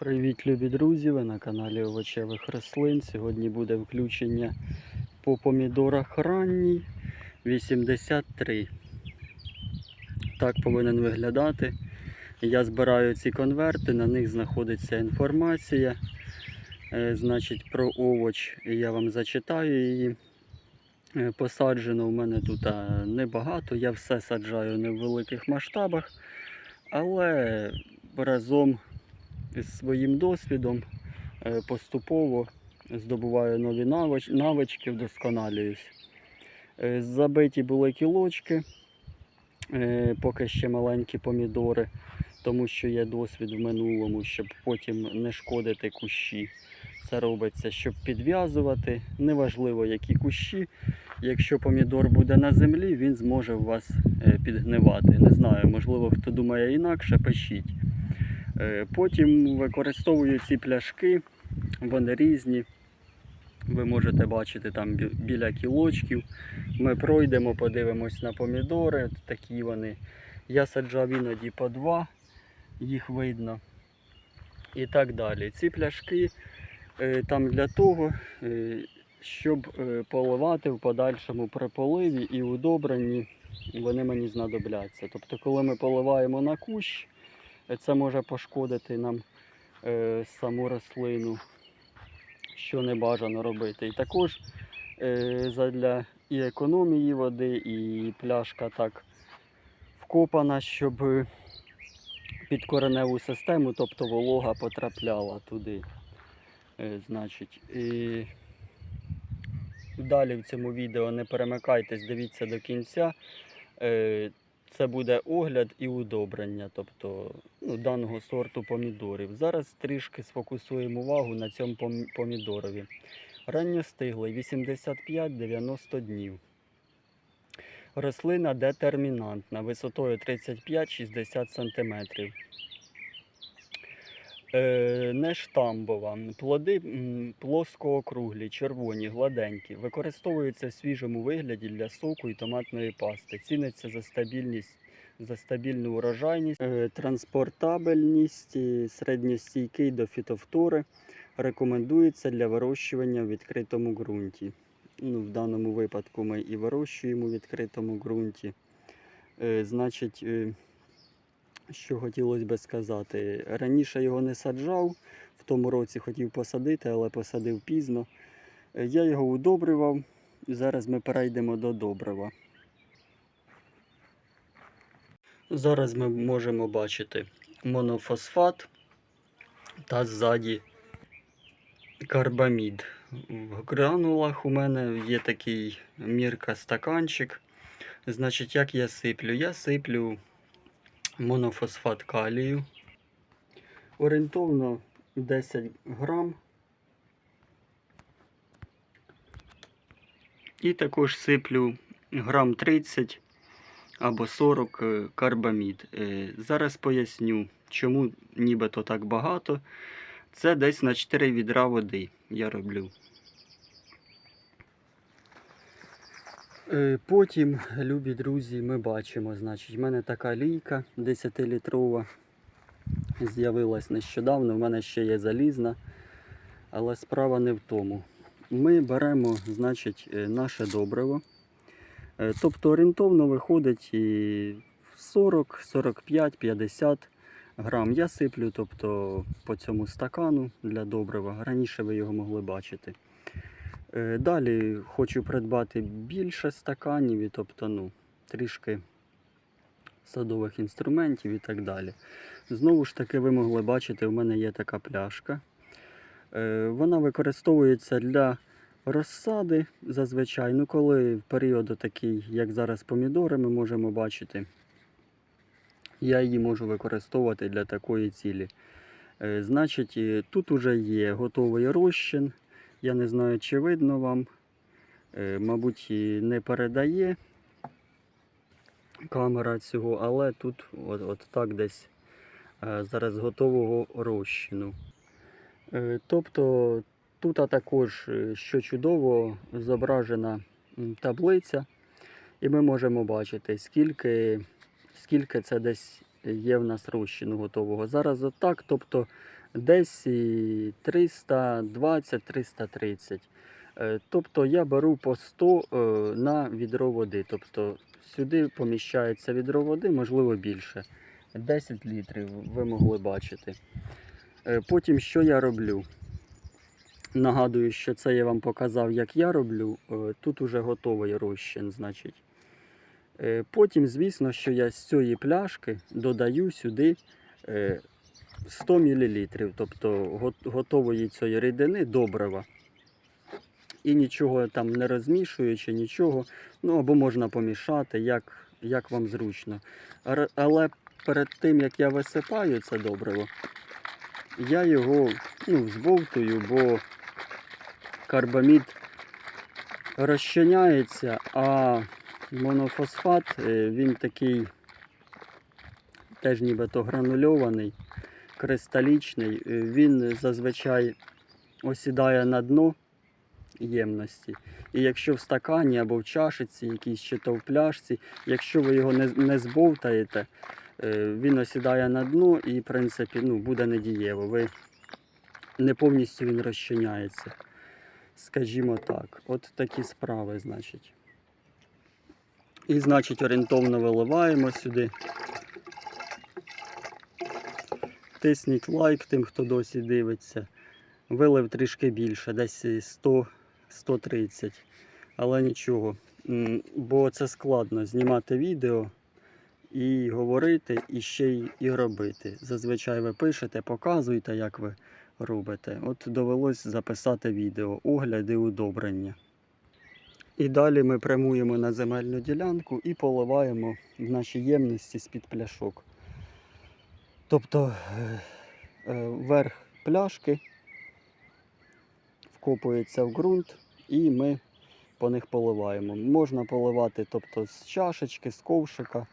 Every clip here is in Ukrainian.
Привіт, любі друзі! Ви на каналі овочевих рослин. Сьогодні буде включення по помідорах ранній 83. Так повинен виглядати. Я збираю ці конверти, на них знаходиться інформація. Е, Значить, про овоч я вам зачитаю її. Е, Посаджено у мене тут небагато, я все саджаю не в великих масштабах, але разом своїм досвідом е, поступово здобуваю нові навички, вдосконалююсь. Е, Забиті були кілочки, е, поки ще маленькі помідори, тому що є досвід в минулому, щоб потім не шкодити кущі. Це робиться, щоб підв'язувати. Неважливо, які кущі. Якщо помідор буде на землі, він зможе вас підгнивати. Не знаю, можливо, хто думає інакше, пишіть. Е, Потім використовую ці пляшки, вони різні. Ви можете бачити там біля кілочків. Ми пройдемо, подивимось на помідори. Такі вони. Я саджав іноді по два, їх видно. І так далі. Ці пляшки е, там для того, е, щоб поливати в подальшому при поливі і удобренні вони мені знадобляться. Тобто, коли ми поливаємо на кущ, це може пошкодити нам е, саму рослину, що не бажано робити. І також е, задля і економії води, і пляшка так вкопана, щоб під кореневу систему, тобто волога потрапляла туди. Е, значить, і далі в цьому відео не перемикайтесь, дивіться до кінця. Е, Це буде огляд і удобрення, тобто ну, даного сорту помідорів. Зараз трішки сфокусуємо увагу на цьому помідорові. Ранньостиглий 85-90 днів. Рослина детермінантна висотою 35-60 см. Е, не штамбова. Плоди плоско-округлі, червоні, гладенькі. Використовуються в свіжому вигляді для соку і томатної пасти. Ціниться за стабільність, за стабільну урожайність, е, транспортабельність, середньостійкий до фітофтори. Рекомендується для вирощування в відкритому ґрунті. Ну, в даному випадку ми і вирощуємо в відкритому ґрунті. Е, значить, що хотілося би сказати. Раніше його не саджав, в тому році хотів посадити, але посадив пізно. Я його удобрював. Зараз ми перейдемо до добрива. Зараз ми можемо бачити монофосфат та ззаді карбамід. В гранулах у мене є такий мірка стаканчик. Значить, як я сиплю? Я сиплю монофосфат калію. Орієнтовно 10 грам. І також сиплю грам 30 або 40 е, карбамід. Е, Зараз поясню, чому нібито так багато. Це десь на 4 відра води я роблю. Потім, любі друзі, ми бачимо, значить, в мене така лійка 10-літрова. З'явилась нещодавно, в мене ще є залізна, але справа не в тому. Ми беремо, значить, е, наше добриво. Е, Тобто орієнтовно виходить і 40, 45, 50 грам. Я сиплю тобто, по цьому стакану для добрива. Раніше ви його могли бачити. Е, Далі хочу придбати більше стаканів, і, тобто ну, трішки садових інструментів і так далі. Знову ж таки, ви могли бачити, у мене є така пляшка. Е, Вона використовується для розсади зазвичай. Ну, коли в період такий, як зараз помідори, ми можемо бачити, я її можу використовувати для такої цілі. Е, Значить, тут уже є готовий розчин. Я не знаю, чи видно вам. Е, Мабуть, і не передає камера цього, але тут от, от так десь е, зараз готового розчину. Е, Тобто тут також, що чудово, зображена таблиця, і ми можемо бачити, скільки, скільки це десь є в нас розчину готового. Зараз отак, тобто десь 320-330. Е, Тобто я беру по 100 е, на відро води. Тобто сюди поміщається відро води, можливо більше. 10 літрів ви могли бачити. Е, Потім що я роблю? Нагадую, що це я вам показав, як я роблю. Тут уже готовий розчин, значить. Потім, звісно, що я з цієї пляшки додаю сюди 100 мл, тобто готової цієї рідини добрива. І нічого там не розмішуючи, нічого. Ну або можна помішати, як, як вам зручно. Але перед тим як я висипаю це добриво, я його ну, збовтую, бо карбамід розчиняється, а монофосфат е, він такий теж нібито гранульований, кристалічний. Е, Він зазвичай осідає на дно ємності. І якщо в стакані або в чашиці, якійсь чи то в пляшці, якщо ви його не, не збовтаєте, е, він осідає на дно і, в принципі, ну, буде недієво. Ви не повністю він розчиняється. Скажімо так, от такі справи, значить. І, значить, орієнтовно виливаємо сюди. Тисніть лайк тим, хто досі дивиться. Вилив трішки більше, десь 100 130. Але нічого. Бо це складно знімати відео і говорити, і ще й і робити. Зазвичай ви пишете, показуєте, як ви робите. От довелось записати відео, огляди удобрення. І далі ми прямуємо на земельну ділянку і поливаємо в наші ємності з-під пляшок. Тобто е, е, верх пляшки вкопується в ґрунт і ми по них поливаємо. Можна поливати тобто, з чашечки, з ковшика,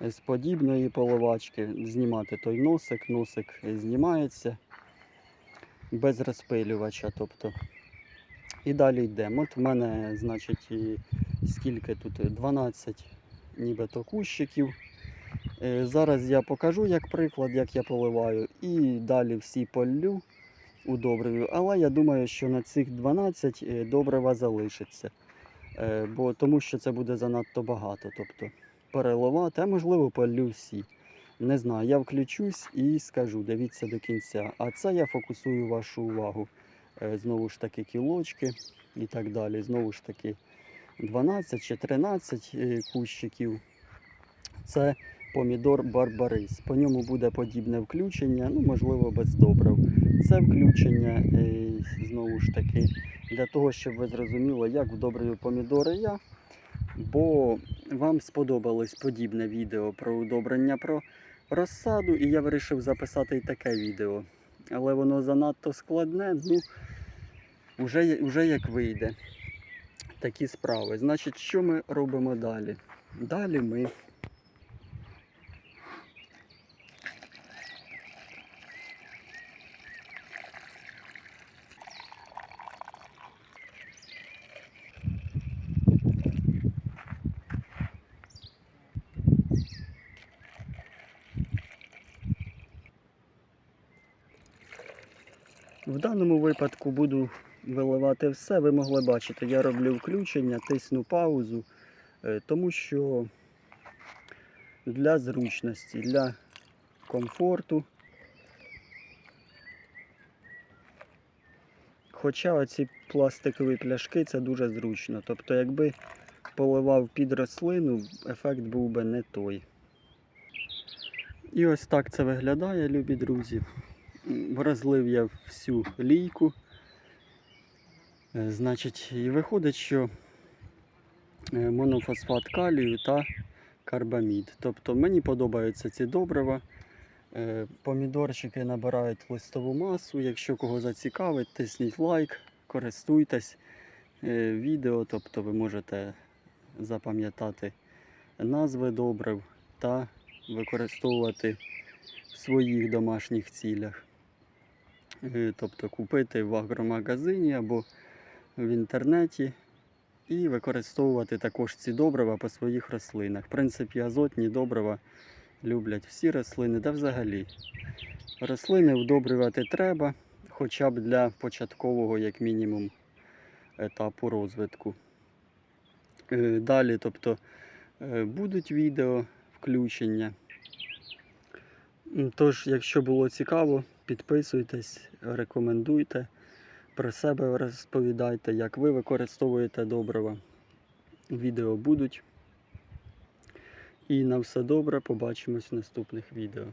з подібної поливачки, знімати той носик, носик знімається без розпилювача. Тобто. І далі йдемо. От в мене, значить, скільки тут 12 нібито кущиків. Е, Зараз я покажу як приклад, як я поливаю, і далі всі поллю удобрюю. Але я думаю, що на цих 12 е, добрива залишиться. Е, Бо тому що це буде занадто багато. Тобто переливати, а можливо поллю всі. Не знаю, я включусь і скажу, дивіться до кінця. А це я фокусую вашу увагу. Знову ж таки, кілочки і так далі. Знову ж таки, 12 чи 13 е, кущиків. Це помідор Барбарис. По ньому буде подібне включення, ну, можливо, без добрив. Це включення, е, знову ж таки, для того, щоб ви зрозуміли, як вдобрюю помідори я. Бо вам сподобалось подібне відео про удобрення про розсаду, і я вирішив записати і таке відео. Але воно занадто складне, ну, вже, вже як вийде. Такі справи. Значить, що ми робимо далі? Далі ми В даному випадку буду виливати все. Ви могли бачити, я роблю включення, тисну паузу, е, тому що для зручності, для комфорту. Хоча оці пластикові пляшки це дуже зручно. Тобто, якби поливав під рослину, ефект був би не той. І ось так це виглядає, любі друзі. М, Розлив я всю лійку. Е, Значить, і виходить, що е, монофосфат калію та карбамід. Тобто мені подобаються ці добрива. Е, Помідорчики набирають листову масу. Якщо кого зацікавить, тисніть лайк, користуйтесь відео, тобто ви можете запам'ятати назви добрив та використовувати в своїх домашніх цілях. Е, Тобто купити в агромагазині або в інтернеті і використовувати також ці добрива по своїх рослинах. В принципі, азотні добрива люблять всі рослини, та взагалі Рослини вдобрювати треба, хоча б для початкового, як мінімум, етапу розвитку. Е, Далі, тобто, е, будуть відео включення. Тож, якщо було цікаво, підписуйтесь, рекомендуйте, про себе розповідайте, як ви використовуєте добрива. Відео будуть. І на все добре, побачимось в наступних відео.